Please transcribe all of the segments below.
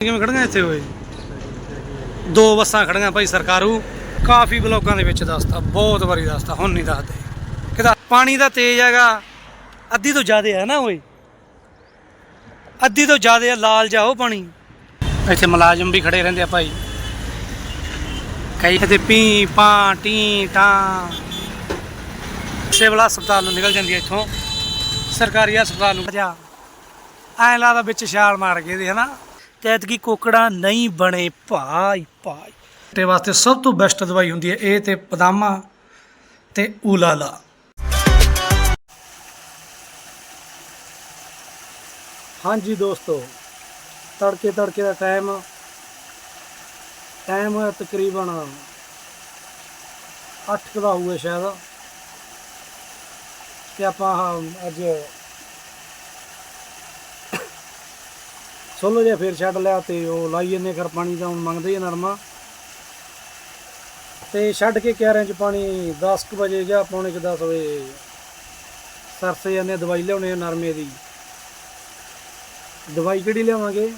ਕਿਵੇਂ ਖੜੀਆਂ ਇੱਥੇ ਹੋਏ ਦੋ ਬੱਸਾਂ ਖੜੀਆਂ ਭਾਈ ਸਰਕਾਰੂ। ਕਾਫੀ ਬਲੋਕਾਂ ਦੇ ਵਿੱਚ ਦੱਸਤਾ, ਬਹੁਤ ਵਾਰੀ ਦੱਸਤਾ, ਹੁਣ ਨਹੀਂ ਦੱਸਦੇ। ਕਿਦਾ ਪਾਣੀ ਦਾ ਤੇਜ਼ ਹੈਗਾ। ਅੱਧੀ ਤੋਂ ਜ਼ਿਆਦਾ ਹੈ ਨਾ ਓਏ। ਅੱਧੀ ਤੋਂ ਜ਼ਿਆਦਾ ਲਾਲ ਜਾਓ ਪਾਣੀ। ਇੱਥੇ ਮੁਲਾਜ਼ਮ ਵੀ ਖੜੇ ਰਹਿੰਦੇ ਆ ਭਾਈ। ਕਈ ਇੱਥੇ ਪੀ, ਪਾ, ਟੀ, ਟਾਂ। ਸਿਵਲ ਹਸਪਤਾਲ ਨੂੰ ਨਿਕਲ ਜਾਂਦੀ ਹੈ ਇੱਥੋਂ। ਸਰਕਾਰੀ ਹਸਪਤਾਲ ਨੂੰ। ਜਾ ਐਂ ਲੱਗਦਾ ਵਿੱਚ ਛਾਲ ਮਾਰ ਗਏ ਦੇ ਹਨਾ? ਤੇ ਐਤਕੀ ਕੋਕੜਾ ਨਹੀਂ ਬਣੇ ਭਾਈ ਭਾਈ। ਤੇ ਵਾਸਤੇ ਸਭ ਤੋਂ ਬੈਸਟ ਦਵਾਈ ਹੁੰਦੀ ਹੈ ਇਹ ਤੇ ਪਦਾਮਾ ਤੇ ਉਲਾਲਾ ਹਾਂਜੀ ਦੋਸਤੋ ਤੜਕੇ ਤੜਕੇ ਦਾ ਟਾਈਮ ਟਾਈਮ ਹੋਇਆ ਤਕਰੀਬਨ 8 ਕੁ ਦਾ ਹੋਊਗਾ ਸ਼ਾਇਦ। ਤੇ ਆਪਾਂ ਅੱਜ ਸੋਲੋ ਜਿਹਾ ਫੇਰ ਛੱਡ ਲਿਆ ਤੇ ਉਹ ਲਾਈ ਜੰਨੇ ਕਰ ਪਾਣੀ ਦਾ ਹੁਣ ਮੰਗਦੇ ਹੀ ਆ ਨਰਮਾ। ਤੇ ਛੱਡ ਕੇ ਕਿਆਰਿਆਂ ਚ ਪਾਣੀ 10 ਕੁ ਵਜੇ ਗਿਆ ਪੌਣੇ ਕੁ 10 ਵਜੇ ਸਰਸੇ ਜਾਂਦੇ ਦਵਾਈ ਲਿਆਉਣੇ ਨਰਮੇ ਦੀ। ਦਵਾਈ ਕਿਹੜੀ ਲਿਆਵਾਂਗੇ?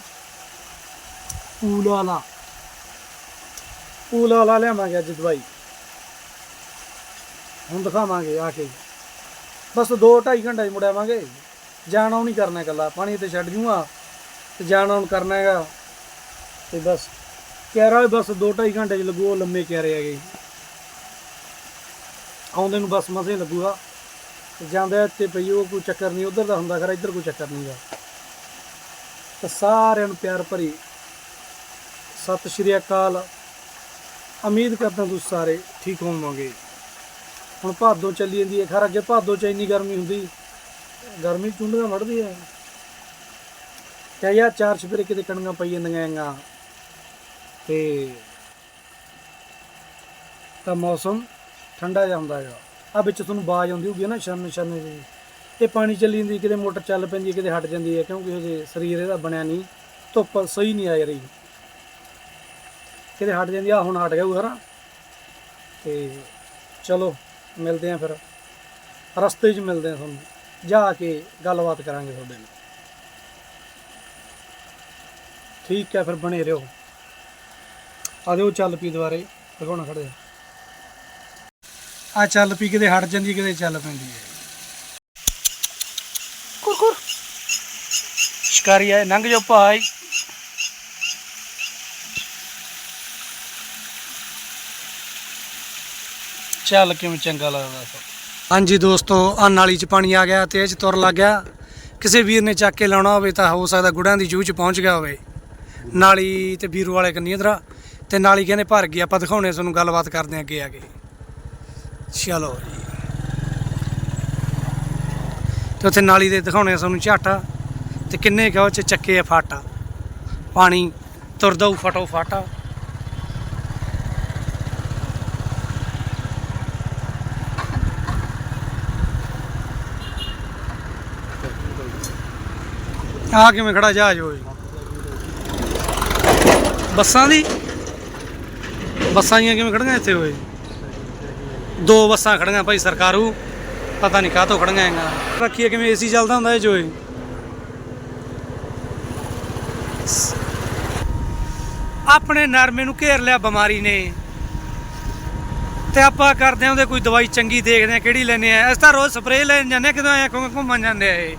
ਊਲਾਲਾ। ਊਲਾਲਾ ਲਿਆਵਾਂਗੇ ਅੱਜ ਦਵਾਈ। ਹੁਣ ਦਿਖਾਵਾਂਗੇ ਆ ਕੇ। ਬਸ 2 2.5 ਘੰਟੇ 'ਚ ਮੁੜ ਜਾਣਾ ਉਹ ਨਹੀਂ ਕਰਨਾ ਇਕੱਲਾ, ਪਾਣੀ ਤੇ ਛੱਡ ਜੂਗਾ। ਤੇ ਜਾਣਾ ਹੁਣ ਕਰਨਾ ਹੈਗਾ। ਤੇ ਬਸ ਕੈਰਾ ਵੀ ਬਸ 2-2.5 ਘੰਟੇ ਚ ਲੱਗੂ, ਉਹ ਲੰਮੇ ਕੈਰੇ ਹੈਗੇ। ਆਉਂਦੇ ਨੂੰ ਬਸ ਮਸੇ ਲੱਗੂਗਾ। ਤੇ ਜਾਂਦੇ ਇੱਥੇ ਪਈ ਉਹ ਕੋਈ ਚੱਕਰ ਨਹੀਂ, ਉਧਰ ਦਾ ਹੁੰਦਾ ਖਰਾ, ਇੱਧਰ ਕੋਈ ਚੱਕਰ ਨਹੀਂਗਾ ਤਾਂ ਸਾਰਿਆਂ ਨੂੰ ਪਿਆਰ ਭਰੀ ਸਤਿ ਸ਼੍ਰੀ ਅਕਾਲ। ਉਮੀਦ ਕਰਦਾ ਤੁਸੀਂ ਸਾਰੇ ਠੀਕ ਹੋਵੋਗੇ। ਹੁਣ ਭਾਦੋ ਚੱਲੀ ਜਾਂਦੀ ਹੈ। ਖਰ ਅੱਗੇ ਭਾਦੋ ਚ ਇੰਨੀ ਗਰਮੀ ਹੁੰਦੀ, ਗਰਮੀ ਚੁੰਡੀਆਂ ਮੜਦੀ ਹੈ ਤੇ ਯਾਰ ਚਾਰ ਛਪਰੇ ਕਿਤੇ ਕਣੀਆਂ ਪਈ ਜਾਂਦੀਆਂ ਹੈਗੀਆਂ। ਤੇ ਤਾਂ ਮੌਸਮ ਠੰਡਾ ਜਿਹਾ ਹੁੰਦਾ ਹੈਗਾ। ਆ ਵਿੱਚ ਤੁਹਾਨੂੰ ਬਾਜ ਆਉਂਦੀ ਹੋਊਗੀ ਨਾ ਛੰਨ ਛੰਨ ਦੀ। ਇਹ ਪਾਣੀ ਚੱਲੀ ਜਾਂਦੀ, ਕਿਤੇ ਮੋਟਰ ਚੱਲ ਪੈਂਦੀ ਹੈ, ਕਿਤੇ ਹਟ ਜਾਂਦੀ ਹੈ, ਕਿਉਂਕਿ ਹਜੇ ਸਰੀਰ ਇਹਦਾ ਬਣਿਆ ਨਹੀਂ। ਧੁੱਪ ਸਹੀ ਨਹੀਂ ਆ ਰਹੀ। ਕਿਤੇ ਹਟ ਜਾਂਦੀ ਆ ਹੁਣ ਹਟ ਗਿਆ ਉਹ ਤੇ ਚਲੋ, ਮਿਲਦੇ ਆਂ ਫਿਰ। ਰਸਤੇ 'ਚ ਮਿਲਦੇ ਆਂ ਤੁਹਾਨੂੰ। ਜਾ ਕੇ ਗੱਲਬਾਤ ਕਰਾਂਗੇ ਤੁਹਾਡੇ ਨਾਲ। ਠੀਕ ਹੈ ਫਿਰ ਬਣੇ ਰਹੋ। ਆ ਦਿਓ ਚੱਲ ਪੀ ਦੁਆਰੇ ਲਗਾਉਣਾ ਖੜੇ ਆ ਚੱਲ ਪੀ ਕਿਤੇ ਹਟ ਜਾਂਦੀ ਕਿਤੇ ਚੱਲ ਪੈਂਦੀ ਹੈ। ਕੁਰ ਕੁਰ ਸ਼ਿਕਾਰੀ ਆਏ ਲੰਘ ਜਾਓ ਭਾਈ ਚੱਲ ਕਿਵੇਂ ਚੰਗਾ ਲੱਗਦਾ ਸੋ ਹਾਂਜੀ ਦੋਸਤੋ ਆ ਨਾਲੀ ਚ ਪਾਣੀ ਆ ਗਿਆ ਤੇ ਇਹ ਚ ਤੁਰ ਲੱਗ ਗਿਆ। ਕਿਸੇ ਵੀਰ ਨੇ ਚੱਕ ਕੇ ਲਾਉਣਾ ਹੋਵੇ ਤਾਂ ਹੋ ਸਕਦਾ ਗੁੜਾਂ ਦੀ ਜੂਹ ਚ ਪਹੁੰਚ ਗਿਆ ਹੋਵੇ। ਨਾਲੀ ਤੇ ਵੀਰੂ ਵਾਲੇ ਕੰਨੀ ਇਧਰ ਤੇ ਨਾਲੀ ਕਹਿੰਦੇ ਭਰ ਗਈ, ਆਪਾਂ ਦਿਖਾਉਣੇ ਤੁਹਾਨੂੰ ਗੱਲਬਾਤ ਕਰਦੇ ਹਾਂ ਅੱਗੇ ਆ ਕੇ। ਚਲੋ ਜੀ। ਤੇ ਉੱਥੇ ਨਾਲੀ ਦੇ ਦਿਖਾਉਣੇ ਆ ਤੁਹਾਨੂੰ ਝਾਟਾ ਤੇ ਕਿੰਨੇ ਕੁ ਉਹ ਚ ਚੱਕੇ ਆ ਫਾਟਾ। ਪਾਣੀ ਤੁਰਦਾ ਉਹ ਫਟੋ ਫਾਟਾ। ਆ ਕਿਵੇਂ ਖੜਾ ਜਹਾਜ਼ ਹੋਏ ਬੱਸਾਂ ਦੀ? ਬੱਸਾਂ ਦੀਆਂ ਕਿਵੇਂ ਖੜੀਆਂ ਇੱਥੇ ਹੋਏ ਦੋ ਬੱਸਾਂ ਖੜੀਆਂ ਭਾਈ ਸਰਕਾਰੂ, ਪਤਾ ਨਹੀਂ ਕਾਹਤੋਂ ਖੜੀਆਂ ਹੈਗਾ ਰੱਖੀਏ ਕਿਵੇਂ ਏਸੀ ਚੱਲਦਾ ਹੁੰਦਾ ਇਹ ਜੋਏ ਆਪਣੇ ਨਰਮੇ ਨੂੰ ਘੇਰ ਲਿਆ ਬਿਮਾਰੀ ਨੇ। ਤੇ ਆਪਾਂ ਕਰਦੇ ਆਂ ਉਹਦੇ ਕੋਈ ਦਵਾਈ ਚੰਗੀ ਦੇਖਦੇ ਆ ਕਿਹੜੀ ਲੈਨੇ ਆ ਅਸੀਂ ਤਾਂ ਰੋਜ਼ ਸਪਰੇਅ ਲੈਣ ਜਾਂਦੇ ਆ ਕਿਦੋਂ ਆਇਆ ਘੁੰਮਣ ਜਾਂਦੇ ਆ ਇਹ?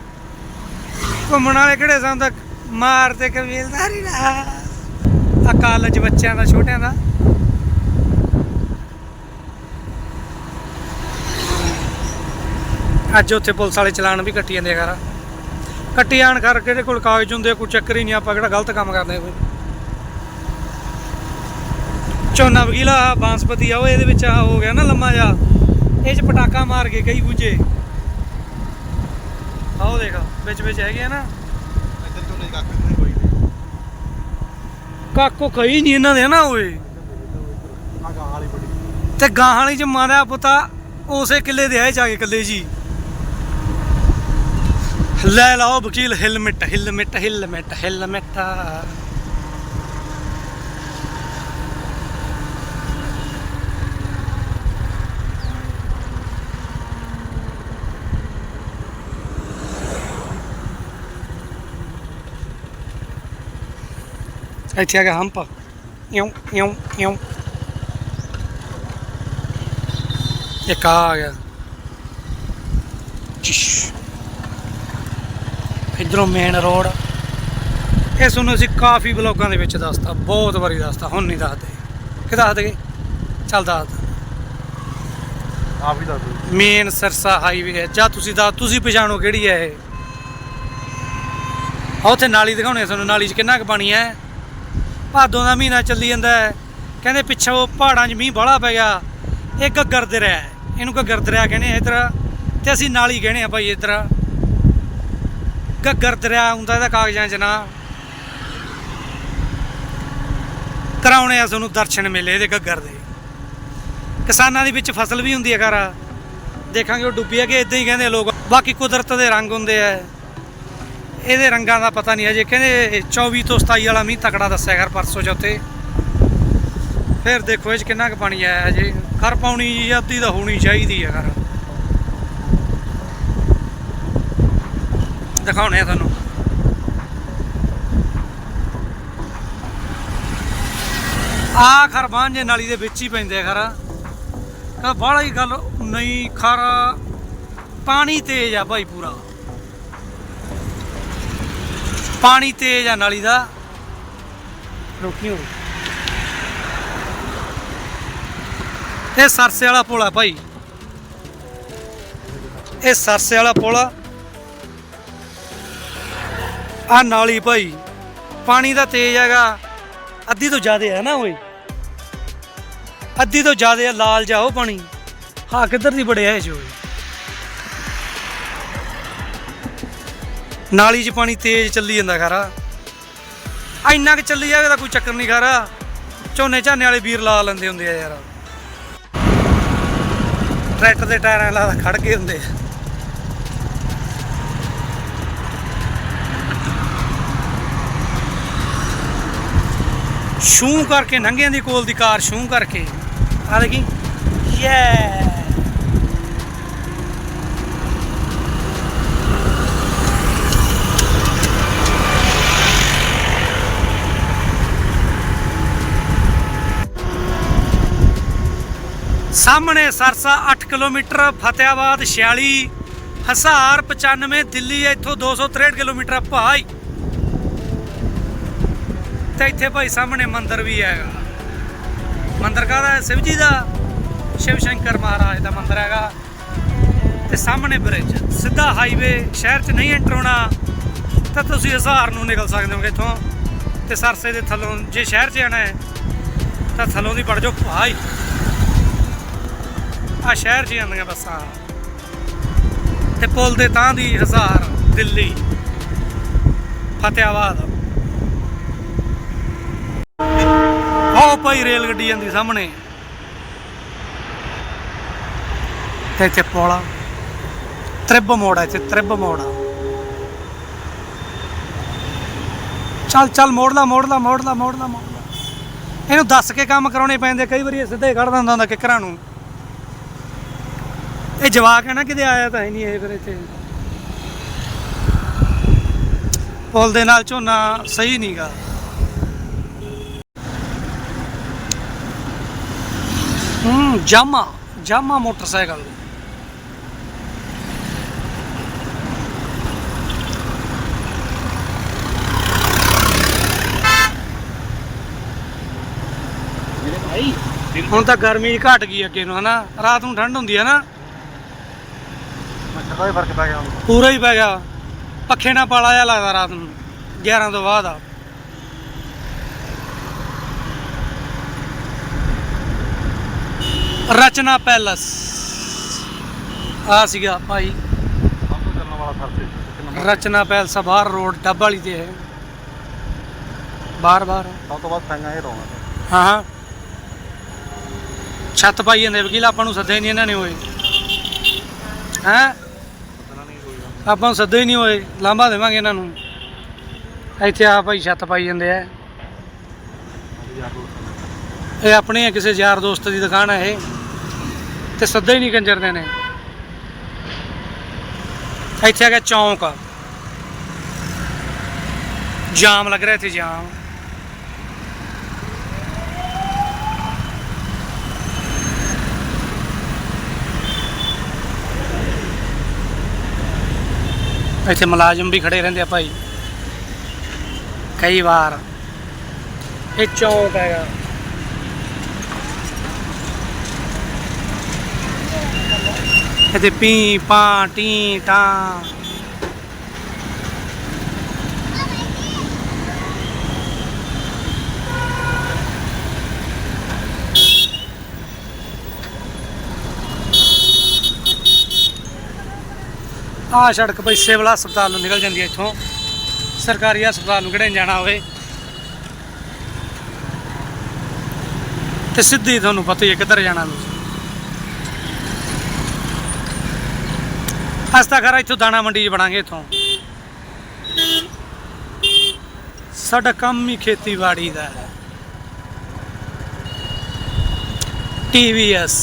ਘੁੰਮਣ ਵਾਲੇ ਕਿਹੜੇ ਸਨ? ਤਾਂ ਮਾਰ ਤੇ ਕਬੀਲਦਾਰੀ ਨਾ ਆ ਕਾਲਜ ਬੱਚਿਆਂ ਦਾ, ਛੋਟਿਆਂ ਦਾ। ਅੱਜ ਉੱਥੇ ਪੁਲਿਸ ਵਾਲੇ ਚਲਾਨ ਵੀ ਕੱਟੀ ਜਾਂਦੇ ਆ ਕੱਟੀ ਆਣ ਕਰਕੇ ਇਹਦੇ ਕੋਲ ਕਾਗਜ਼ ਹੁੰਦੇ ਕੋਈ ਚੱਕਰ ਹੀ ਨਹੀਂ, ਆਪਾਂ ਕਿਹੜਾ ਗਲਤ ਕੰਮ ਕਰਦੇ ਕੋਈ। ਝੋਨਾ ਵਗੀਲਾ ਬਾਂਸਪਤੀ ਆ, ਉਹ ਇਹਦੇ ਵਿੱਚ ਆ, ਹੋ ਗਿਆ ਨਾ ਲੰਮਾ ਜਾ ਇਹ ਚ ਪਟਾਕਾ ਮਾਰ ਕੇ ਕਈ ਬੁੱਝੇ। ਆਓ ਦੇਖ, ਵਿੱਚ ਵਿੱਚ ਹੈਗੇ ਆ ਨਾ। ਇੱਧਰ ਤੋਂ ਨਹੀਂ ਕੱਖ ਕਾਕੋ ਕਹੀ ਨਹੀਂ ਇਹਨਾਂ ਦੇ ਨਾ ਓਏ। ਤੇ ਗਾਂ ਵਾਲੀ ਚ ਮਾਰਿਆ ਪੁੱਤਾ, ਉਸੇ ਕਿੱਲੇ ਦੇ ਆਏ ਜਾ ਕੇ ਕੱਲੇ ਜੀ। ਲੈ ਲਓ ਵਕੀਲ, ਹੈਲਮਟ ਹੈਲਮਟ ਹੈਲਮਟ ਹੈਲਮਟ। ਇੱਥੇ ਆ ਗਿਆ ਹੰਪ ਇਉਂ ਇਉਂ ਇਉਂ ਇੱਕ ਆ ਗਿਆ ਇਧਰੋਂ ਮੇਨ ਰੋਡ ਇਹ ਤੁਹਾਨੂੰ ਅਸੀਂ ਕਾਫੀ ਬਲੌਗਾਂ ਦੇ ਵਿੱਚ ਦੱਸਤਾ ਬਹੁਤ ਵਾਰੀ ਦੱਸਤਾ ਹੁਣ ਨਹੀਂ ਦੱਸਦੇ। ਕਿ ਦੱਸ ਦਗੇ ਚੱਲ ਦੱਸ। ਆਪ ਹੀ ਦੱਸ ਦਿਓ ਮੇਨ ਸਰਸਾ ਹਾਈਵੇ ਹੈ। ਜਾਂ ਤੁਸੀਂ ਦਾ ਤੁਸੀਂ ਪਛਾਣੋ ਕਿਹੜੀ ਹੈ ਇਹ। ਆ ਉੱਥੇ ਨਾਲੀ ਦਿਖਾਉਣੇ ਤੁਹਾਨੂੰ ਨਾਲੀ 'ਚ ਕਿੰਨਾ ਕੁ ਪਾਣੀ ਹੈ। ਭਾਦੋਂ ਦਾ ਮਹੀਨਾ ਚੱਲੀ ਜਾਂਦਾ ਹੈ। ਕਹਿੰਦੇ ਪਿੱਛੋਂ ਪਹਾੜਾਂ 'ਚ ਮੀਂਹ ਬਾਹਲਾ ਪੈ ਗਿਆ। ਇਹ ਗੱਗਰ ਦਰਿਆ ਹੈ। ਇਹਨੂੰ ਗੱਗਰ ਦਰਿਆ ਕਹਿੰਦੇ ਆ ਇੱਧਰ ਤੇ ਅਸੀਂ ਨਾਲ ਹੀ ਕਹਿੰਦੇ ਆ ਭਾਈ ਇੱਧਰ ਗੱਗਰ ਦਰਿਆ ਹੁੰਦਾ ਇਹਦਾ ਕਾਗਜ਼ਾਂ 'ਚ ਨਾ। ਕਰਾਉਣੇ ਆ ਤੁਹਾਨੂੰ ਦਰਸ਼ਨ ਮੇਲੇ ਇਹਦੇ ਗੱਗਰ ਦੇ। ਕਿਸਾਨਾਂ ਦੇ ਵਿੱਚ ਫਸਲ ਵੀ ਹੁੰਦੀ ਹੈ ਘਰ ਦੇਖਾਂਗੇ ਉਹ ਡੁੱਬੀ ਹੈ ਕਿ ਇਦਾਂ ਹੀ ਕਹਿੰਦੇ ਲੋਕ। ਬਾਕੀ ਕੁਦਰਤ ਦੇ ਰੰਗ ਹੁੰਦੇ ਆ। ਇਹਦੇ ਰੰਗਾਂ ਦਾ ਪਤਾ ਨਹੀਂ ਅਜੇ। ਕਹਿੰਦੇ 24 ਤੋਂ 27 ਵਾਲਾ ਮੀਂਹ ਤਕੜਾ ਦੱਸਿਆ ਕਰ ਪਰਸੋਂ ਚੌਥੇ ਫਿਰ ਦੇਖੋ ਇਹ 'ਚ ਕਿੰਨਾ ਕੁ ਪਾਣੀ ਆਇਆ ਅਜੇ ਖਰ ਪਾਉਣੀ ਜੀ, ਅੱਧੀ ਤਾਂ ਹੋਣੀ ਚਾਹੀਦੀ ਹੈ ਖਰ ਦਿਖਾਉਣੇ ਆ ਤੁਹਾਨੂੰ। ਆ ਖਰ ਜੇ ਨਾਲੀ ਦੇ ਵਿੱਚ ਹੀ ਪੈਂਦੇ ਆ ਖਰਾ। ਤਾਂ ਬਾਹਲਾ ਹੀ ਗੱਲ ਨਹੀਂ ਖਰਾ। ਪਾਣੀ ਤੇਜ਼ ਆ ਭਾਈ ਪੂਰਾ। ਪਾਣੀ ਤੇਜ਼ ਆ ਨਾਲੀ ਦਾ। ਰੋਕੀ ਹੋ ਇਹ ਸਰਸੇ ਵਾਲਾ ਪੁਲ ਆ ਭਾਈ। ਇਹ ਸਰਸੇ ਵਾਲਾ ਪੁਲ ਆ। ਆ ਨਾਲੀ ਭਾਈ ਪਾਣੀ ਦਾ ਤੇਜ਼ ਹੈਗਾ। ਅੱਧੀ ਤੋਂ ਜ਼ਿਆਦਾ ਹੈ ਨਾ ਓਏ ਅੱਧੀ ਤੋਂ ਜ਼ਿਆਦਾ ਆ ਲਾਲ ਜਾਓ ਪਾਣੀ। ਹਾਂ ਕਿੱਧਰ ਦੀ ਬੜਿਆ ਇਹ ਜੋ ਨਾਲੀ 'ਚ ਪਾਣੀ ਤੇਜ਼ ਚੱਲੀ ਜਾਂਦਾ ਖਾਰਾ। ਇੰਨਾ ਕਿ ਚੱਲੀ ਜਾਵੇ ਤਾਂ ਕੋਈ ਚੱਕਰ ਨਹੀਂ ਖਾਰਾ। ਝੋਨੇ ਝਾਨੇ ਵਾਲੇ ਵੀਰ ਲਾ ਲੈਂਦੇ ਹੁੰਦੇ ਆ ਯਾਰ। ਟਰੈਕਟਰ ਦੇ ਟਾਇਰਾਂ ਲਾ ਖੜ ਗਏ ਹੁੰਦੇ ਆ। ਸ਼ੂ ਕਰਕੇ ਨੰਗਿਆਂ ਦੀ ਕੋਲ ਦੀ ਕਾਰ ਸ਼ੂ ਕਰਕੇ। ਆ ਦੇਖੀ। ਯੇ ਸਾਹਮਣੇ ਸਰਸਾ 8 ਕਿਲੋਮੀਟਰ, ਫਤਿਆਬਾਦ 46 ਹਸਾਰ 95 ਦਿੱਲੀ ਇੱਥੋਂ 263 ਕਿਲੋਮੀਟਰ ਭਾਈ। ਤੇ ਇੱਥੇ ਭਾਈ ਸਾਹਮਣੇ ਮੰਦਿਰ ਵੀ ਹੈਗਾ। ਮੰਦਿਰ ਕਾਹਦਾ ਸ਼ਿਵ ਜੀ ਦਾ? ਸ਼ਿਵ ਸ਼ੰਕਰ ਮਹਾਰਾਜ ਦਾ ਮੰਦਿਰ ਹੈਗਾ। ਤੇ ਸਾਹਮਣੇ ਬ੍ਰਿਜ ਸਿੱਧਾ ਹਾਈਵੇ ਸ਼ਹਿਰ 'ਚ ਨਹੀਂ ਐਂਟਰ ਹੋਣਾ, ਤਾਂ ਤੁਸੀਂ ਹਜ਼ਾਰ ਨੂੰ ਨਿਕਲ ਸਕਦੇ ਹੋਗੇ ਇੱਥੋਂ। ਤੇ ਸਰਸੇ ਦੇ ਥੱਲੋਂ, ਜੇ ਸ਼ਹਿਰ 'ਚ ਆਣਾ ਹੈ, ਤਾਂ ਥੱਲੋਂ ਦੀ ਪੜ ਜਾਓ। ਭਾਈ। ਆ ਸ਼ਹਿਰ 'ਚ ਹੀ ਆਉਂਦੀਆਂ ਬੱਸਾਂ। ਤੇ ਪੁਲ ਦੇ ਤਾਂ ਦੀ ਹਜ਼ਾਰ, ਦਿੱਲੀ। ਫਤਿਆਬਾਦ। ਆਓ ਭਾਈ, ਰੇਲ ਗੱਡੀ ਜਾਂਦੀ ਸਾਹਮਣੇ। ਤੇ ਇੱਥੇ ਪੋਲਾ ਤ੍ਰਿਬ ਮੋੜ ਆ ਇੱਥੇ, ਤ੍ਰਿਬ ਮੋੜ ਆ। ਚੱਲ ਚੱਲ, ਮੋੜ ਲਾ ਮੋੜ ਲਾ ਮੋੜ ਲਾ ਮੋੜ ਲਾ ਲਾ। ਇਹਨੂੰ ਦੱਸ ਕੇ ਕੰਮ ਕਰਾਉਣੇ ਪੈਂਦੇ ਕਈ ਵਾਰੀ ਇਹ ਸਿੱਧਾ ਹੀ ਕੱਢ ਦਿੰਦਾ ਹੁੰਦਾ ਕਿਕਰਾਂ ਨੂੰ। ਇਹ ਜਵਾਕ ਹੈ ਨਾ ਕਿਤੇ ਆਇਆ ਤਾਂ ਹੈ ਨਹੀਂ ਇਹ ਫਿਰ ਇੱਥੇ। ਪੁਲ ਦੇ ਨਾਲ ਝੋਨਾ ਸਹੀ ਨਹੀਂਗਾ ਹੂੰ ਜਾਮਾ ਜਾਮਾ ਮੋਟਰਸਾਈਕਲ। ਹੁਣ ਤਾਂ ਗਰਮੀ ਘਟ ਗਈ ਅੱਗੇ ਨੂੰ ਹਨਾ? ਰਾਤ ਨੂੰ ਠੰਡ ਹੁੰਦੀ ਹੈ ਨਾ। ਮੱਛਰ ਦਾ ਵੀ ਫ਼ਰਕ ਪੈ ਗਿਆ ਹੁਣ। ਪੂਰਾ ਹੀ ਪੈ ਗਿਆ। ਪੱਖੇ ਨਾਲ ਪਾਲਾ ਜਿਹਾ ਲੱਗਦਾ ਰਾਤ ਨੂੰ 11 ਤੋਂ ਬਾਅਦ ਆ। ਰਚਨਾ ਪੈਲਸ। ਆ ਸੀਗਾ ਭਾਈ। ਸਭ ਤੋਂ ਚੱਲਣ ਵਾਲਾ ਸਰਸੇ ਇੱਕ ਨੰਬਰ ਰਚਨਾ ਪੈਲਸ ਬਾਹਰ ਰੋਡ ਡੱਬ ਵਾਲੀ ਤੇ ਹੈ ਬਾਹਰ ਬਾਹਰ। ਸਭ ਤੋਂ ਵੱਧ ਫੈਂਗਾ ਇਹ ਰੋਣਾ ਹਾਂ ਹਾਂ। ਛੱਤ ਪਾਈ ਜਾਂਦੇ ਵਕੀਲ ਆਪਾਂ ਨੂੰ ਸੱਦੇ ਨਹੀਂ ਇਹਨਾਂ ਨੇ ਹੋਏ ਹੈਂ? ਆਪਾਂ ਨੂੰ ਸੱਦੇ ਹੀ ਨਹੀਂ ਹੋਏ, ਲਾਂਭਾ ਦੇਵਾਂਗੇ ਇਹਨਾਂ ਨੂੰ। ਇੱਥੇ ਆ ਭਾਈ ਛੱਤ ਪਾਈ ਜਾਂਦੇ ਆ। ਇਹ ਆਪਣੇ ਕਿਸੇ ਯਾਰ ਦੋਸਤ ਦੀ ਦੁਕਾਨ ਹੈ ਇਹ। ਤੇ ਸੱਦੇ ਹੀ ਨਹੀਂ ਕੰਜਰਦੇ ਨੇ। ਇੱਥੇ ਹੈਗਾ ਚੌਂਕ। ਜਾਮ ਲੱਗ ਰਿਹਾ ਇੱਥੇ ਜਾਮ। ਇੱਥੇ ਮੁਲਾਜ਼ਮ ਵੀ ਖੜੇ ਰਹਿੰਦੇ ਆ ਭਾਈ। ਕਈ ਵਾਰ ਇਹ ਚੌਂਕ ਹੈਗਾ। ਇੱਥੇ ਪੀ ਪਾ ਟੀ ਟਾਂ ਆਹ ਸੜਕ ਬਈ ਸਿਵਲ ਹਸਪਤਾਲ ਨੂੰ ਨਿਕਲ ਜਾਂਦੀ ਹੈ ਇੱਥੋਂ। ਸਰਕਾਰੀ ਹਸਪਤਾਲ ਨੂੰ ਕਿਹੜੇ ਜਾਣਾ ਹੋਵੇ। ਤੇ ਸਿੱਧੀ ਤੁਹਾਨੂੰ ਪਤਾ ਹੀ ਹੈ ਕਿੱਧਰ ਜਾਣਾ ਤੁਸੀਂ। ਅਸਤਾ ਖਰਾ ਇੱਥੋਂ ਦਾਣਾ ਮੰਡੀ 'ਚ ਬਣਾਂਗੇ ਇੱਥੋਂ। ਸਾਡਾ ਕੰਮ ਹੀ ਖੇਤੀਬਾੜੀ ਦਾ ਹੈ। TVS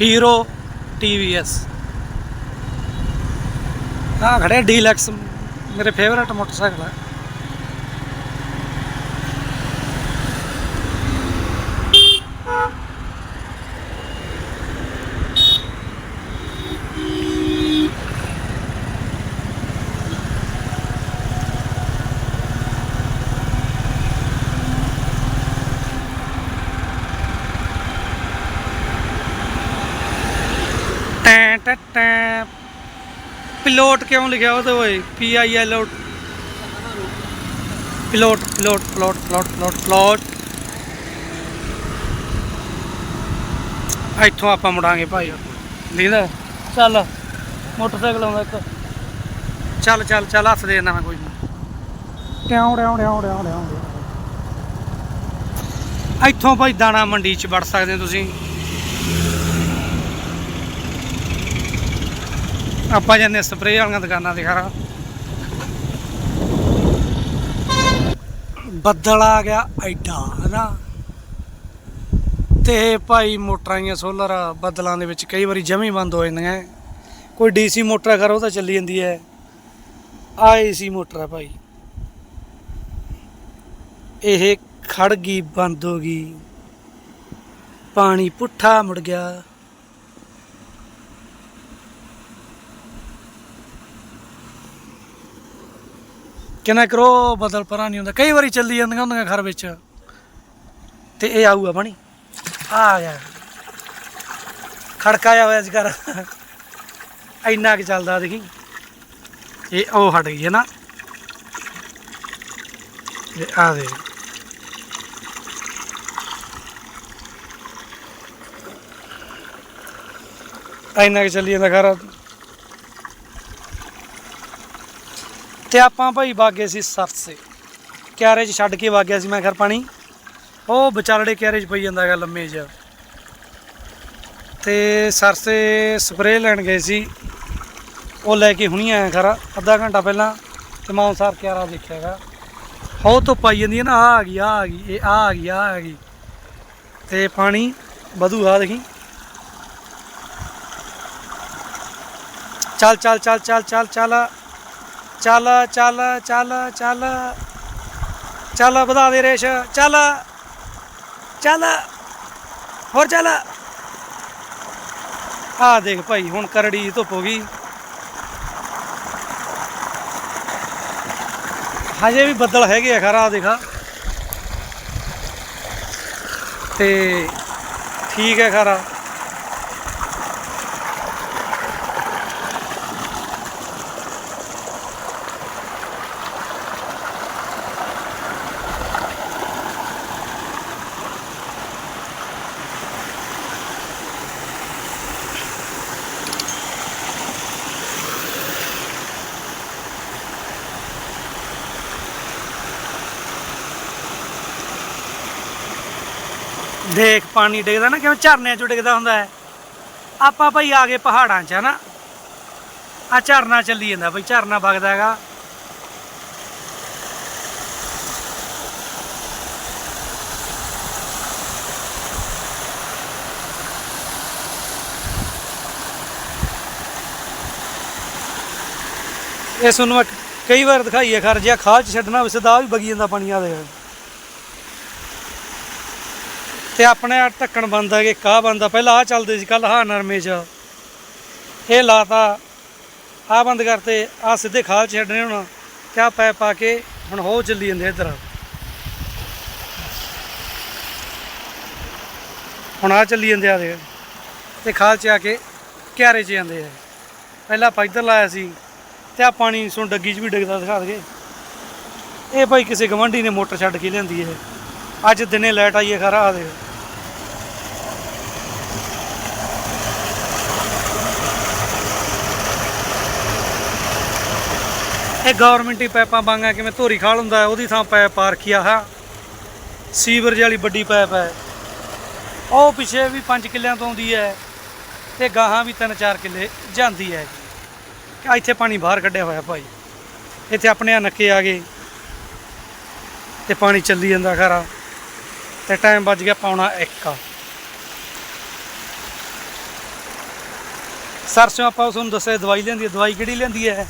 ਹੀਰੋ TVS ਆ ਖੜੇ ਡੀਲੈਕਸ ਮੇਰੇ ਫੇਵਰੇਟ ਮੋਟਰਸਾਈਕਲ ਹੈ ਟੈਂ ਟੈਂ ਟੈਂ ਪਿਲੋਟ ਕਿਉਂ ਲਿਖਿਆ ਉਹਦੇ ਓਏ? P I L O pilot pilot plot plot plot plot ਇੱਥੋਂ ਆਪਾਂ ਮੁੜਾਂਗੇ ਭਾਈ। ਲੀਦਾ ਚੱਲ। ਮੋਟਰਸਾਈਕਲ ਆਉਂਦਾ ਇੱਕ। ਚੱਲ ਚੱਲ ਚੱਲ, ਹੱਥ ਦੇ ਦੇਣਾ ਕੋਈ ਨਹੀਂ। ਟਿਆਉ ਟਿਆਉ ਟਿਆਉ ਟਿਆਉ ਇੱਥੋਂ ਭਾਈ ਦਾਣਾ ਮੰਡੀ ਚ ਵੜ ਸਕਦੇ ਹੋ ਤੁਸੀਂ। ਆਪਾਂ ਜਾਂਦੇ ਸਪਰੇਅ ਵਾਲੀਆਂ ਦੁਕਾਨਾਂ ਤੇ ਖਰਾ। ਬੱਦਲ ਆ ਗਿਆ ਐਡਾ, ਹਨਾ? ਤੇ ਭਾਈ ਮੋਟਰਾਂ ਦੀਆਂ ਸੋਲਰ, ਬੱਦਲਾਂ ਦੇ ਵਿੱਚ ਕਈ ਵਾਰੀ ਜਮੀ ਬੰਦ ਹੋ ਜਾਂਦੀਆਂ ਹੈ। ਕੋਈ ਡੀਸੀ ਮੋਟਰ ਕਰੋ ਉਹ ਤਾਂ ਚੱਲੀ ਜਾਂਦੀ ਹੈ ਆ ਏਸੀ ਮੋਟਰ ਹੈ ਭਾਈ। ਇਹ ਖੜ ਗਈ, ਬੰਦ ਹੋ ਗਈ। ਪਾਣੀ ਪੁੱਠਾ ਮੁੜ ਗਿਆ। ਕਿੰਨਾ ਕਰੋ ਬਦਲ ਪਰਾਂ ਨਹੀਂ ਹੁੰਦਾ। ਕਈ ਵਾਰੀ ਚੱਲੀ ਜਾਂਦੀਆਂ ਹੁੰਦੀਆਂ ਘਰ ਵਿੱਚ। ਤੇ ਇਹ ਆਊਗਾ ਪਾਣੀ ਆ ਗਿਆ। ਖੜਕਾ ਜਾ ਹੋਇਆ ਸੀ ਘਰ। ਇੰਨਾ ਕਿ ਚੱਲਦਾ ਦੇਖੀ। ਇਹ ਉਹ ਹਟ ਗਈ ਹੈ ਨਾ। ਇਹ ਆ ਦੇ। ਇੰਨਾ ਕਿ ਚੱਲੀ ਜਾਂਦਾ ਘਰ। ਤੇ ਆਪਾਂ ਭਾਈ ਬਾਗੇ ਸੀ ਸਰਸੇ ਕਿਆਰੇ 'ਚ ਛੱਡ ਕੇ ਵਾਗਿਆ ਸੀ ਮੈਂ ਘਰ ਪਾਣੀ। ਉਹ ਵਿਚਾਲੜੇ ਕਿਆਰੇ 'ਚ ਪਈ ਜਾਂਦਾ ਹੈਗਾ ਲੰਮੇ 'ਚ। ਤੇ ਸਰਸੇ ਸਪਰੇਅ ਲੈਣ ਗਏ ਸੀ। ਉਹ ਲੈ ਕੇ ਹੁਣੀ ਆਇਆ ਖਰਾ, ਅੱਧਾ ਘੰਟਾ ਪਹਿਲਾਂ। ਤੇ ਮੈਂ ਸਰ ਕਿਆਰਾ ਦੇਖਿਆ ਹੈਗਾ। ਹੋ ਤੋਂ ਪਾਈ ਜਾਂਦੀ ਹੈ ਨਾ ਆ ਆ ਗਈ ਆ ਆ ਗਈ, ਇਹ ਆ ਆ ਗਈ ਆ ਆ ਗਈ। ਤੇ ਪਾਣੀ ਵਧੂ ਆ ਦੇਖੀ। ਚੱਲ ਚੱਲ ਚੱਲ ਚੱਲ ਚੱਲ ਚੱਲ। ਚੱਲ ਚੱਲ ਚੱਲ ਚੱਲ। ਚੱਲ, ਵਧਾ ਦੇ ਰੇਸ਼। ਚੱਲ ਚੱਲ। ਹੋਰ ਚੱਲ। ਆ ਦੇਖ ਭਾਈ, ਹੁਣ ਕਰੜੀ ਧੁੱਪ ਹੋ ਗਈ। ਹਜੇ ਵੀ ਬੱਦਲ ਹੈਗੇ ਆ ਖਰਾ ਦੇਖਾ। ਤੇ ਠੀਕ ਹੈ ਖਰਾ ਦੇਖ ਪਾਣੀ ਡਿੱਗਦਾ ਨਾ ਕਿਵੇਂ ਝਰਨਿਆਂ ਚੋਂ ਡਿੱਗਦਾ ਹੁੰਦਾ ਹੈ। ਆਪਾਂ ਭਾਈ ਆ ਗਏ ਪਹਾੜਾਂ 'ਚ, ਹਨਾ। ਆ ਝਰਨਾ ਚੱਲੀ ਜਾਂਦਾ ਬਈ ਝਰਨਾ ਵਗਦਾ ਹੈਗਾ। ਇਹ ਤੁਹਾਨੂੰ ਮੈਂ ਕਈ ਵਾਰ ਦਿਖਾਈ ਹੈ ਖਰ ਜਿਆ ਖਾਲ 'ਚ ਛੱਡਣਾ, ਵੈਸੇ ਦਾ ਵੀ ਬਗੀ ਜਾਂਦਾ ਪਾਣੀ ਆ ਦੇ ਤੇ ਆਪਣੇ ਆ ਢੱਕਣ ਬੰਦ ਕਿ ਕਾਹ ਬੰਦਾ ਪਹਿਲਾਂ ਆ ਚੱਲਦੇ ਸੀ ਕੱਲ ਹਾਂ ਨਰਮੇ 'ਚ। ਇਹ ਲਾਤਾ ਆ ਬੰਦ ਕਰਤੇ ਆ ਸਿੱਧੇ ਖਾਲ ਚ ਛੱਡਣੇ ਹੁਣ। ਤੇ ਆਹ ਪੈਪ ਪਾ ਕੇ ਹੁਣ ਹੋ ਚੱਲੀ ਜਾਂਦੇ ਇੱਧਰ। ਹੁਣ ਆ ਚੱਲੀ ਜਾਂਦੇ ਆ ਦੇ ਤੇ ਖਾਲ ਚ ਆ ਕੇ ਕਿਆਰੇ ਚ ਜਾਂਦੇ ਆ। ਪਹਿਲਾਂ ਆਪਾਂ ਇੱਧਰ ਲਾਇਆ ਸੀ ਤੇ ਆ ਪਾਣੀ ਸੁਣ ਡੱਗੀ ਚ ਵੀ ਡਿੱਗਦਾ ਦਿਖਾ ਦਗੇ ਇਹ ਭਾਈ ਕਿਸੇ ਗਵੰਡੀ ਨੇ ਮੋਟਰ ਛੱਡ ਕੇ ਲਿਆਂਦੀ ਹੈ ਅੱਜ ਦਿਨੇ ਲਾਈਟ ਆਈ ਹੈ ਖਰਾ ਆ ਦੇ ਇਹ ਗਵਰਨਮੈਂਟ ਹੀ ਪਾਈਪਾਂ ਬਾਂਗਾ ਕਿਵੇਂ ਧੋਰੀ ਖਾਲ ਹੁੰਦਾ ਉਹਦੀ ਥਾਂ ਪਾਇਪ ਪਾ ਰੱਖੀ ਆ ਆਹ ਸੀਵਰੇਜ ਵਾਲੀ ਵੱਡੀ ਪਾਈਪ ਹੈ। ਉਹ ਪਿੱਛੇ ਵੀ 5 ਕਿੱਲਿਆਂ ਤੋਂ ਆਉਂਦੀ ਹੈ ਤੇ ਗਾਹਾਂ ਵੀ 3-4 ਕਿੱਲੇ ਜਾਂਦੀ ਹੈ। ਆ ਇੱਥੇ ਪਾਣੀ ਬਾਹਰ ਕੱਢਿਆ ਹੋਇਆ ਭਾਈ। ਇੱਥੇ ਆਪਣੇ ਆ ਨੱਕੇ ਆ ਗਏ ਤੇ ਪਾਣੀ ਚੱਲੀ ਜਾਂਦਾ ਖਰਾ। ਤੇ ਟਾਈਮ ਵੱਜ ਗਿਆ ਪਾਉਣਾ 1 ਸਰਸੋਂ ਆਪਾਂ ਉਸ ਨੂੰ ਦੱਸਿਆ ਦਵਾਈ ਲੈਂਦੀ ਹੈ, ਦਵਾਈ ਕਿਹੜੀ ਲੈਂਦੀ ਹੈ?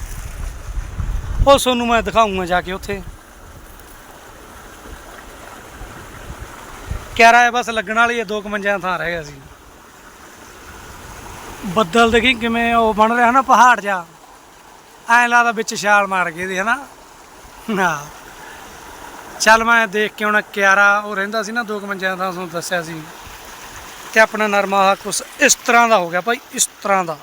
ਉਹ ਤੁਹਾਨੂੰ ਮੈਂ ਦਿਖਾਉਂਗਾ ਜਾ ਕੇ ਉੱਥੇ। ਕਿਆਰਾ ਹੈ ਬਸ ਲੱਗਣ ਵਾਲੀ ਹੈ, ਦੋ ਕੁ ਥਾਂ ਰਹਿ ਗਿਆ ਸੀ। ਬੱਦਲ ਦੇਖੀ ਕਿਵੇਂ ਉਹ ਬਣ ਰਿਹਾ ਨਾ ਪਹਾੜ ਜਾ ਐਂ ਲੱਗਦਾ ਵਿੱਚ ਛਾਲ ਮਾਰ ਗਈ ਦੀ ਹਨਾ। ਨਾ। ਚੱਲ ਮੈਂ ਦੇਖ ਕੇ ਹੁਣ ਕਿਆਰਾ ਉਹ ਰਹਿੰਦਾ ਸੀ ਨਾ, ਦੋ ਕੁ ਮੰਜਿਆਂ ਥਾਂ ਤੁਹਾਨੂੰ ਦੱਸਿਆ ਸੀ। ਤੇ ਆਪਣਾ ਨਰਮਾ ਕੁਛ ਇਸ ਤਰ੍ਹਾਂ ਦਾ ਹੋ ਗਿਆ ਭਾਈ, ਇਸ ਤਰ੍ਹਾਂ ਦਾ।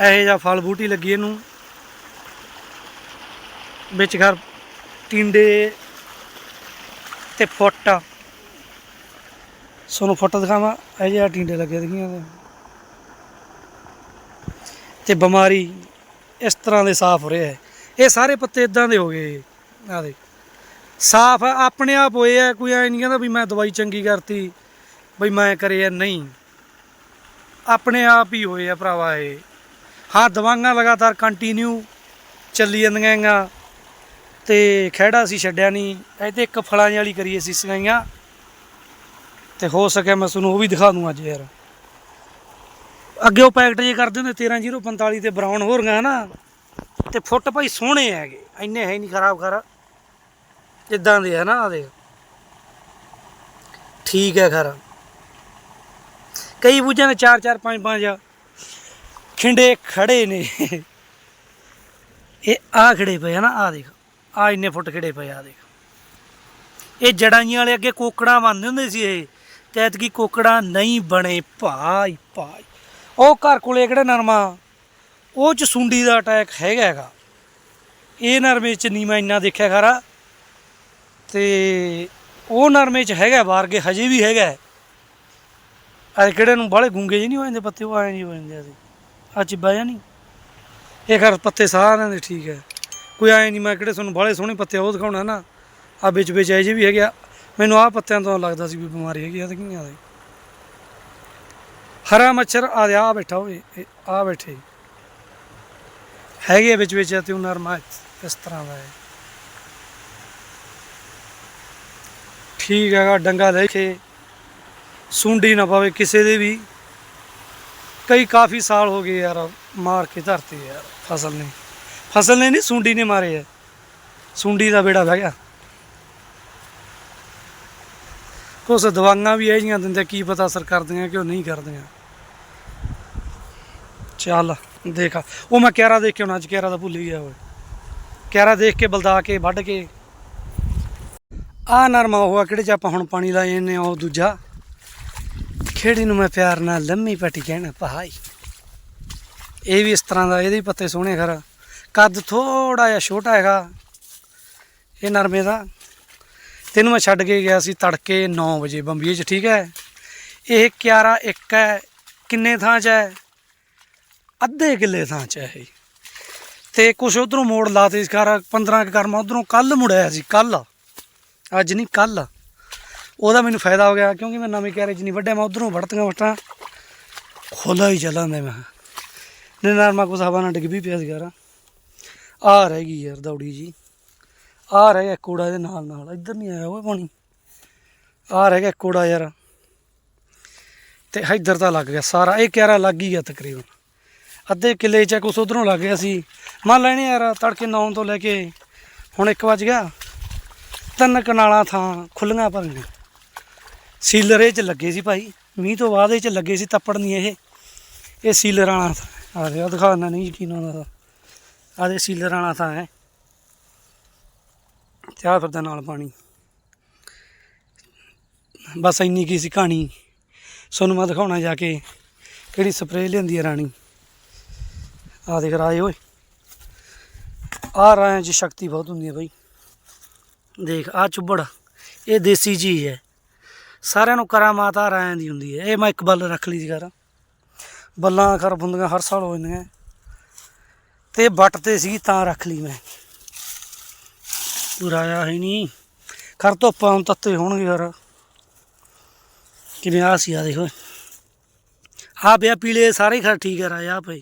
ਇਹੋ ਜਿਹਾ ਫਲ ਬੂਟੀ ਲੱਗੀ ਇਹਨੂੰ। ਵਿੱਚ ਘਰ ਟਿੰਡੇ ਤੇ ਫੁੱਟ। ਸੋਨੂੰ ਫੁੱਟ ਦਿਖਾਵਾਂ, ਇਹ ਜਿਹਾ ਟਿੰਡੇ ਲੱਗੇ ਦਿਖੀਆਂ ਤੇ ਬਿਮਾਰੀ ਇਸ ਤਰ੍ਹਾਂ ਦੇ ਸਾਫ਼ ਹੋ ਰਿਹਾ ਹੈ ਇਹ ਸਾਰੇ ਪੱਤੇ ਇਦਾਂ ਦੇ ਹੋ ਗਏ। ਆ ਦੇ ਸਾਫ਼ ਆਪਣੇ ਆਪ ਹੋਏ ਆ, ਕੋਈ ਐ ਨਹੀਂ ਕਹਿੰਦਾ ਵੀ ਮੈਂ ਦਵਾਈ ਚੰਗੀ ਕਰਤੀ, ਬਈ ਮੈਂ ਕਰੇ ਨਹੀਂ। ਆਪਣੇ ਆਪ ਹੀ ਹੋਏ ਆ ਭਰਾਵਾ ਇਹ। ਹਾਂ, ਦਵਾਈਆਂ ਲਗਾਤਾਰ ਕੰਟੀਨਿਊ ਚੱਲੀ ਜਾਂਦੀਆਂ ਗਾ ਤੇ ਖਹਿੜਾ ਸੀ ਛੱਡਿਆ ਨਹੀਂ। ਇਹ ਤੇ ਇੱਕ ਫਲਾਂ ਜਿਹੀ ਵਾਲੀ ਕਰੀਏ ਸੀ ਸਗਾਈਆਂ। ਤੇ ਹੋ ਸਕਿਆ ਮੈਂ ਤੁਹਾਨੂੰ ਉਹ ਵੀ ਦਿਖਾ ਦੂੰ ਅੱਜ ਯਾਰ। ਅੱਗੇ ਉਹ ਪੈਕਟ ਜੇ ਕਰਦੇ ਹੁੰਦੇ 13045 ਤੇ ਬਰਾਊਨ ਹੋ ਰਹੀਆਂ ਨਾ ਤੇ ਫੁੱਟ ਭਾਈ ਸੋਹਣੇ ਹੈਗੇ। ਇੰਨੇ ਹੈ ਨਹੀਂ ਖਰਾਬ ਖਰਾ। ਇਦਾਂ ਦੇ ਹੈ ਨਾ ਆ ਦੇਖ। ਠੀਕ ਹੈ ਖਰਾ। ਕਈ ਬੂਝਾਂ ਦੇ 4 4 5 5 ਖਿੰਡੇ ਖੜੇ ਨੇ। ਇਹ ਆ ਖੜੇ ਪਏ ਆ ਨਾ ਆ ਦੇਖ। ਆ ਇੰਨੇ ਫੁੱਟ ਖਿੜੇ ਪਏ ਆ ਦੇਖ। ਇਹ ਜੜਾਈਆਂ ਵਾਲੇ ਅੱਗੇ ਕੋਕੜਾਂ ਬਣਦੇ ਹੁੰਦੇ ਸੀ ਇਹ। ਤੇ ਐਤਕੀ ਕੋਕੜਾਂ ਨਹੀਂ ਬਣੇ, ਭਾਈ ਭਾਈ। ਉਹ ਘਰ ਕੋਲੇ ਕਿਹੜਾ ਨਰਮਾ? ਉਹ ਚ ਸੁੰਡੀ ਦਾ ਅਟੈਕ ਹੈਗਾ ਹੈਗਾ। ਇਹ ਨਰਮੇ ਚ ਨਹੀਂ ਮੈਂ ਇੰਨਾ ਦੇਖਿਆ ਖਰਾ। ਤੇ ਉਹ ਨਰਮੇ ਚ ਹੈਗਾ ਵਾਰਗੇ ਹਜੇ ਵੀ ਹੈਗਾ। ਆ ਕਿਹੜੇ ਨੂੰ ਬਾਹਲੇ ਗੁੰਗੇ ਜਿਹੇ ਨਹੀਂ ਹੋ ਜਾਂਦੇ ਪੱਤੇ, ਉਹ ਆਏ ਨਹੀਂ ਹੋ ਜਾਂਦੇ ਸੀ ਆ ਚਿੱਬਾ ਜਾਂ ਨਹੀਂ। ਇਹ ਘਰ ਪੱਤੇ ਸਾਰਿਆਂ ਦੇ ਠੀਕ ਹੈ। ਕੋਈ ਆਏ ਨਹੀਂ ਮੈਂ ਕਿਹੜੇ ਤੁਹਾਨੂੰ ਬਾਲੇ ਸੋਹਣੇ ਪੱਤੇ ਉਹ ਦਿਖਾਉਣਾ ਨਾ। ਆ ਵਿੱਚ ਵਿੱਚ ਇਹ ਜਿਹੇ ਵੀ ਹੈਗੇ ਆ। ਮੈਨੂੰ ਆਹ ਪੱਤਿਆਂ ਤੋਂ ਲੱਗਦਾ ਸੀ ਵੀ ਬਿਮਾਰੀ ਹੈਗੀ ਆ, ਤੇ ਕੀ ਆ ਦੇ ਹਰਾ ਮੱਛਰ, ਆ ਦੇ ਆ ਬੈਠਾ ਹੋਵੇ ਆ ਬੈਠੇ। ਹੈਗੇ ਆ ਵਿੱਚ ਵਿੱਚ, ਤੇ ਉਹ ਨਰਮਾ ਇਸ ਤਰ੍ਹਾਂ ਦਾ ਹੈ। ਠੀਕ ਹੈਗਾ, ਡੰਗਾ ਲੈ ਕੇ ਸੁੰਡੀ ਨਾ ਪਾਵੇ ਕਿਸੇ ਦੇ ਵੀ। ਕਈ ਕਾਫੀ ਸਾਲ ਹੋ ਗਏ ਯਾਰ, ਮਾਰ ਕੇ ਧਰਤੀ ਯਾਰ ਫਸਲ ਨੇ। ਫਸਲ ਨੇ ਨਹੀਂ, ਸੁੰਡੀ ਨੇ ਮਾਰੇ ਹੈ ਸੁੰਡੀ ਦਾ ਬੇੜਾ ਬਹਿ ਗਿਆ। ਕੁਛ ਦਵਾਈਆਂ ਵੀ ਇਹ ਜਿਹੀਆਂ ਦਿੰਦੇ, ਕੀ ਪਤਾ ਅਸਰ ਕਰਦੀਆਂ ਕਿ ਉਹ ਨਹੀਂ ਕਰਦੀਆਂ। ਚੱਲ, ਦੇਖ, ਉਹ ਮੈਂ ਕਿਆਰਾ ਦੇਖ ਕੇ ਹੁਣ ਅੱਜ ਕਿਆਰਾ ਦਾ ਭੁੱਲ ਹੀ ਗਿਆ ਓਏ। ਕਿਆਰਾ ਦੇਖ ਕੇ, ਬਲਦਾ ਕੇ, ਵੱਢ ਕੇ। ਆ ਨਰਮਾ ਹੋਆ ਕਿਹੜੇ ਚ ਆਪਾਂ ਹੁਣ ਪਾਣੀ ਲਾਏ ਨੇ, ਉਹ ਦੂਜਾ। ਖੇੜੀ ਨੂੰ ਮੈਂ ਪਿਆਰ ਨਾਲ ਲੰਮੀ ਪੱਟੀ ਕਹਿਣਾ ਪਹਾਈ ਇਹ ਵੀ ਇਸ ਤਰ੍ਹਾਂ ਦਾ, ਇਹਦੇ ਪੱਤੇ ਸੋਹਣੇ ਖਰਾ। ਕੱਦ ਥੋੜਾ ਜਿਹਾ ਛੋਟਾ ਹੈਗਾ, ਇਹ ਨਰਮੇ ਦਾ। ਤੈਨੂੰ ਮੈਂ ਛੱਡ ਕੇ ਗਿਆ ਸੀ ਤੜਕੇ 9 ਵਜੇ ਬੰਬੀਏ 'ਚ, ਠੀਕ ਹੈ? ਇਹ ਕਿਆਰਾ ਇੱਕ ਹੈ, ਕਿੰਨੇ ਥਾਂ 'ਚ ਹੈ? ਅੱਧੇ ਕਿੱਲੇ ਥਾਂ 'ਚ ਹੈ ਇਹ। ਤੇ ਕੁਛ ਉਧਰੋਂ ਮੋੜ ਲਾਤੇ ਸੀ ਕਰ 15 ਕੁ ਕਰਮਾ ਉਧਰੋਂ ਕੱਲ ਮੁੜਿਆ ਸੀ, ਕੱਲ। ਅੱਜ ਨਹੀਂ, ਕੱਲ। ਉਹਦਾ ਮੈਨੂੰ ਫਾਇਦਾ ਹੋ ਗਿਆ, ਕਿਉਂਕਿ ਮੈਂ ਨਵੇਂ ਕਿਆਰੇ 'ਚ ਨਹੀਂ ਵੱਢਿਆ, ਮੈਂ ਉਧਰੋਂ ਵੜਤੀਆਂ ਵਟਾਂ ਖੋਲਾ ਹੀ ਚੱਲਾਂਦੇ ਮੈਂ। ਨੇ ਨਰਮਾ ਕੁਛ ਹਵਾ ਨਾਲ ਡਿੱਗ ਵੀ ਪਿਆ ਸੀ ਯਾਰ ਆ ਰਹਿ ਗਈ ਯਾਰ ਦੌੜੀ ਜੀ। ਆ ਰਹਿ ਗਿਆ ਕੋੜਾ ਇਹਦੇ ਨਾਲ ਨਾਲ, ਇੱਧਰ ਨਹੀਂ ਆਇਆ ਓਏ ਪਾਣੀ। ਆ ਰਹਿ ਗਿਆ ਕੋੜਾ ਯਾਰ। ਤੇ ਇੱਧਰ ਤਾਂ ਲੱਗ ਗਿਆ ਸਾਰਾ, ਇਹ ਕਿਆਰਾ ਲੱਗ ਹੀ ਗਿਆ ਤਕਰੀਬਨ। ਅੱਧੇ ਕਿੱਲੇ ਚ ਕੁਛ ਉਧਰੋਂ ਲੱਗ ਗਿਆ ਸੀ। ਮੰਨ ਲੈਣੇ ਯਾਰ, ਤੜਕੇ 9 ਤੋਂ ਲੈ ਕੇ ਹੁਣ 1 ਵਜ ਗਿਆ। ਤਿੰਨ ਕਨਾਲਾਂ ਥਾਂ ਖੁੱਲੀਆਂ ਭਰੀਆਂ ਸੀਲਰ ਇਹ ਚ ਲੱਗੇ ਸੀ ਭਾਈ, ਮੀਂਹ ਤੋਂ ਬਾਅਦ ਇਹ ਚ ਲੱਗੇ ਸੀ, ਤੱਪੜ ਨਹੀਂ ਇਹ। ਇਹ ਸੀਲਰ ਵਾਲਾ ਆ ਰਿਹਾ ਦਿਖਾਉਣਾ ਨਹੀਂ ਯਕੀਨ ਆਉਂਦਾ ਆ ਦੇ ਸੀਲਰ ਵਾਲਾ ਤਾਂ ਹੈ। ਚਾਹ ਫਿਰਦਾ ਨਾਲ ਪਾਣੀ। ਬਸ ਇੰਨੀ ਕੀ ਸੀ ਕਹਾਣੀ। ਤੁਹਾਨੂੰ ਮੈਂ ਦਿਖਾਉਣਾ ਜਾ ਕੇ ਕਿਹੜੀ ਸਪਰੇਅ ਲਿਆਂਦੀ ਹੈ ਰਾਣੀ। ਆ ਦੇਖ ਰਾਏ ਓਏ। ਆ ਰਾਏ 'ਚ ਸ਼ਕਤੀ ਬਹੁਤ ਹੁੰਦੀ ਹੈ ਬਾਈ। ਦੇਖ ਆ ਚੁੱਬੜ ਇਹ ਦੇਸੀ ਚੀਜ਼ ਹੈ। ਸਾਰਿਆਂ ਨੂੰ ਕਰਾਮਾਤ ਆ ਰਾਇਆਂ ਦੀ ਹੁੰਦੀ ਹੈ। ਇਹ ਮੈਂ ਇੱਕ ਬੱਲ ਰੱਖ ਲਈ ਸੀ ਘਰ ਬੱਲਾਂ ਖਰ ਹੁੰਦੀਆਂ ਹਰ ਸਾਲ ਹੋ ਜਾਂਦੀਆਂ। ਤੇ ਵੱਟ ਤੇ ਸੀ ਤਾਂ ਰੱਖ ਲਈ ਮੈਂ। ਪੂਰਾ ਆਇਆ ਨਹੀਂ। ਖਰ ਧੁੱਪਾਂ ਹੁਣ ਤੱਤੇ ਹੋਣਗੇ ਯਾਰ। ਕਿਵੇਂ ਆ ਸੀ ਆ ਦੇਖੋ। ਆ ਪਿਆ ਪੀਲੇ, ਸਾਰੇ ਖਰ ਠੀਕ ਹੈ ਰਾਜਾ ਪਏ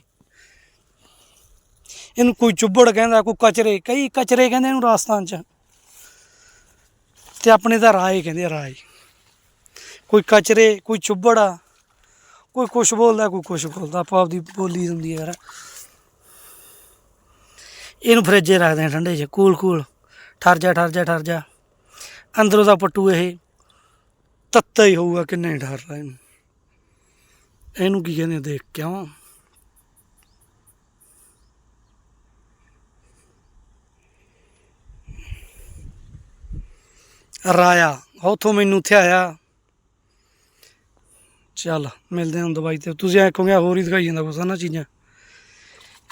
ਇਹਨੂੰ ਕੋਈ ਚੁੱਬੜ ਕਹਿੰਦਾ, ਕੋਈ ਕਚਰੇ, ਕਈ ਕਚਰੇ ਕਹਿੰਦੇ ਇਹਨੂੰ ਰਾਜਸਥਾਨ ਚ। ਤੇ ਆਪਣੇ ਤਾਂ ਰਾਏ ਕਹਿੰਦੇ ਰਾਏ। ਕੋਈ ਕਚਰੇ, ਕੋਈ ਚੁੱਬੜ ਆ ਕੋਈ ਕੁਛ ਬੋਲਦਾ, ਕੋਈ ਕੁਛ ਬੋਲਦਾ। ਆਪਾਂ ਆਪਦੀ ਬੋਲੀ ਹੁੰਦੀ ਹੈ ਯਾਰ। ਇਹਨੂੰ ਫਰਿੱਜੇ ਰੱਖਦੇ ਆ ਠੰਡੇ 'ਚ, ਕੂਲ ਕੂਲ। ਠਰ ਜਾ ਠਰ ਜਾ ਠਰ ਜਾ। ਅੰਦਰੋਂ ਦਾ ਪੱਟੂ ਇਹ। ਤੱਤਾ ਹੀ ਹੋਊਗਾ ਕਿੰਨੇ ਠਰ ਰਿਹਾ ਇਹਨੂੰ। ਇਹਨੂੰ ਕੀ ਕਹਿੰਦੇ ਦੇਖ ਕਿਉਂ ਰਾਇਆ, ਉਥੋਂ ਮੈਨੂੰ ਥਿਆਇਆ। ਚੱਲ, ਮਿਲਦੇ ਹਾਂ ਹੁਣ ਦਵਾਈ ਤੇ। ਤੁਸੀਂ ਐ ਕਹੋਗੇ ਹੋਰ ਹੀ ਦਿਖਾਈ ਜਾਂਦਾ ਕੁਛ ਨਾ ਚੀਜ਼ਾਂ।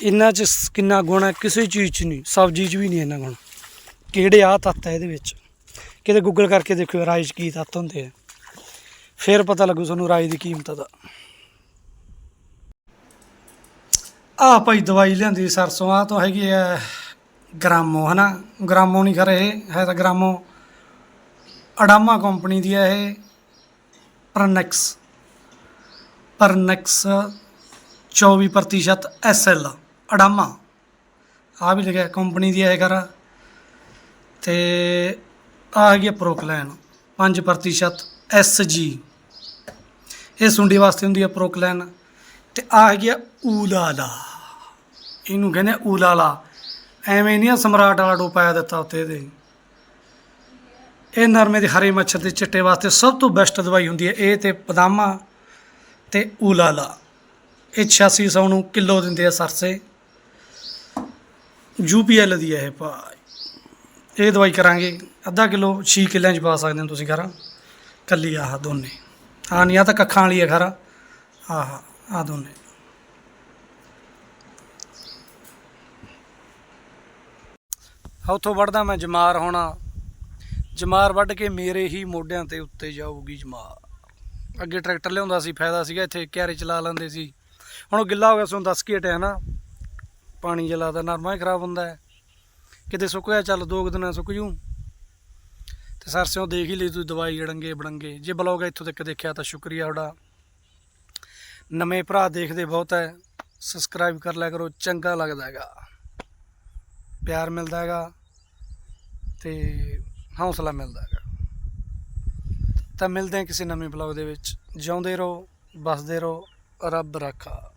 ਇਹਨਾਂ 'ਚ ਕਿੰਨਾ ਗੁਣ ਹੈ, ਕਿਸੇ ਚੀਜ਼ 'ਚ ਨਹੀਂ ਸਬਜ਼ੀ 'ਚ ਵੀ ਨਹੀਂ ਇਹਨਾਂ ਗੁਣ। ਕਿਹੜੇ ਆ ਤੱਤ ਹੈ ਇਹਦੇ ਵਿੱਚ? ਕਿਤੇ ਗੂਗਲ ਕਰਕੇ ਦੇਖਿਓ ਰਾਈ 'ਚ ਕੀ ਤੱਤ ਹੁੰਦੇ ਆ। ਫਿਰ ਪਤਾ ਲੱਗੂ ਤੁਹਾਨੂੰ ਰਾਈ ਦੀ ਕੀਮਤ ਦਾ। ਆਹ ਭਾਈ ਦਵਾਈ ਲਿਆਂਦੀ ਸਰਸੋਂ ਆ ਤੋਂ ਹੈਗੀ ਹੈ ਗ੍ਰਾਮੋ, ਹਨਾ? ਗ੍ਰਾਮੋ ਨਹੀਂ ਖਰੇ ਇਹ, ਹੈ ਤਾਂ ਗ੍ਰਾਮੋ। ਅਡਾਮਾ ਕੰਪਨੀ ਦੀ ਹੈ ਇਹ ਪ੍ਰਨੈਕਸ ਪਰਨੈਕਸ 24% ਐਸਐਲ ਅਡਾਮਾ ਆ ਵੀ ਲਿਖਿਆ ਕੰਪਨੀ ਦੀ ਹੈ ਇਹ ਕਰ ਤੇ ਆ ਹੈਗੀ ਪ੍ਰੋਕਲੈਨ 5% ਐਸਜੀ ਇਹ ਸੁੰਡੀ ਵਾਸਤੇ ਹੁੰਦੀ ਹੈ ਪ੍ਰੋਕਲੈਨ। ਤੇ ਆ ਹੈਗੀ ਆ ਊਲਾਲਾ। ਇਹਨੂੰ ਕਹਿੰਦੇ ਊਲਾਲਾ। ਐਵੇਂ ਨਹੀਂ ਸਮਰਾਟ ਵਾਲਾ ਡੋ ਪਾਇਆ ਦਿੱਤਾ ਉੱਤੇ ਇਹਦੇ। ਇਹ ਨਰਮੇ ਦੇ ਹਰੇ ਮੱਛਰ ਦੇ ਚਿੱਟੇ ਵਾਸਤੇ ਸਭ ਤੋਂ ਬੈਸਟ ਦਵਾਈ ਹੁੰਦੀ ਹੈ ਇਹ ਤੇ ਬਦਾਮਾ ਤੇ ਊਲਾਲਾ। ਇਹ 8600 ਨੂੰ ਕਿਲੋ ਦਿੰਦੇ ਆ ਸਰਸੇ। ਯੂਪੀਐਲ ਦੀ ਹੈ ਇਹ ਭਾਈ ਇਹ ਦਵਾਈ ਕਰਾਂਗੇ। ਅੱਧਾ ਕਿਲੋ 6 ਕਿੱਲਿਆਂ ਚ ਪਾ ਸਕਦੇ ਹੋ ਤੁਸੀਂ ਘਰ ਕੱਲੀ ਆਹ ਦੋਨੇ। ਆ ਨਹੀਂ ਆ ਤਾਂ ਕੱਖਾਂ ਵਾਲੀ ਹੈ ਘਰ ਆਹ ਆ ਦੋਨੇ। ਉੱਥੋਂ ਵੱਢਦਾ ਮੈਂ ਜਮਾਰ ਹੋਣਾ। ਜਮਾਰ ਵੱਢ ਕੇ ਮੇਰੇ ਹੀ ਮੋਢਿਆਂ ਤੇ ਉੱਤੇ ਜਾਊਗੀ ਜਮਾਰ। ਅੱਗੇ ਟਰੈਕਟਰ ਲਿਆਉਂਦਾ ਸੀ, ਫਾਇਦਾ ਸੀਗਾ, ਇੱਥੇ ਕਿਆਰੇ ਚਲਾ ਲੈਂਦੇ ਸੀ। ਹੁਣ ਉਹ ਗਿੱਲਾ ਹੋ ਗਿਆ ਤੁਹਾਨੂੰ ਦੱਸ ਕੀ ਹਟਿਆ ਨਾ। ਪਾਣੀ ਜਲਾ ਦਾ ਨਰਮਾ ਹੀ ਖਰਾਬ ਹੁੰਦਾ ਹੈ। ਕਿਤੇ ਸੁੱਕ ਗਿਆ, ਚੱਲ ਦੋ ਕੁ ਦਿਨਾਂ ਸੁੱਕ ਜੂ। ਤੇ ਸਰਸਿਓ ਦੇਖ ਹੀ ਲਈ ਤੁਸੀਂ ਦਵਾਈ ਅੜੰਗੇ ਬਣੰਗੇ ਜੇ ਬਲੌਗ ਇੱਥੋਂ ਤੱਕ ਦੇਖਿਆ ਤਾਂ ਸ਼ੁਕਰੀਆ ਤੁਹਾਡਾ। ਨਵੇਂ ਭਰਾ ਦੇਖਦੇ ਬਹੁਤ ਹੈ। ਸਬਸਕ੍ਰਾਈਬ ਕਰ ਲਿਆ ਕਰੋ, ਚੰਗਾ ਲੱਗਦਾ ਹੈਗਾ। ਪਿਆਰ ਮਿਲਦਾ ਹੈਗਾ ਤੇ ਹੌਸਲਾ ਮਿਲਦਾ ਹੈਗਾ। ਤਾਂ ਮਿਲਦੇ ਹਾਂ ਕਿਸੇ ਨਵੇਂ ਬਲੌਗ ਦੇ ਵਿੱਚ। ਜਿਉਂਦੇ ਰਹੋ ਬਸਦੇ ਰਹੋ, ਰੱਬ ਰਾਖਾ।